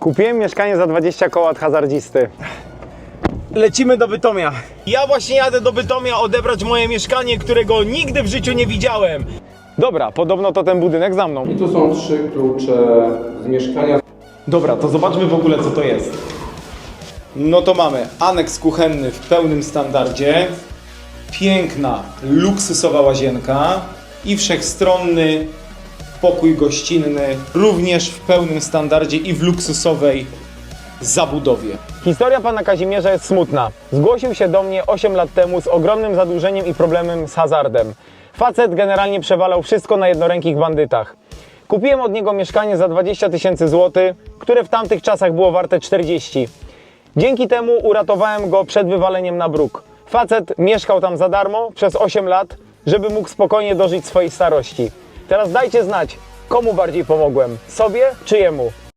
Kupiłem mieszkanie za 20 koła od hazardzisty. Lecimy do Bytomia. Ja właśnie jadę do Bytomia odebrać moje mieszkanie, którego nigdy w życiu nie widziałem. Dobra, podobno to ten budynek za mną. I tu są trzy klucze z mieszkania. Dobra, to zobaczmy w ogóle co to jest. No to mamy aneks kuchenny w pełnym standardzie, piękna, luksusowa łazienka i wszechstronny pokój gościnny, również w pełnym standardzie i w luksusowej zabudowie. Historia pana Kazimierza jest smutna. Zgłosił się do mnie 8 lat temu z ogromnym zadłużeniem i problemem z hazardem. Facet generalnie przewalał wszystko na jednorękich bandytach. Kupiłem od niego mieszkanie za 20 tysięcy złotych, które w tamtych czasach było warte 40. Dzięki temu uratowałem go przed wywaleniem na bruk. Facet mieszkał tam za darmo przez 8 lat, żeby mógł spokojnie dożyć swojej starości. Teraz dajcie znać, komu bardziej pomogłem, sobie czy jemu.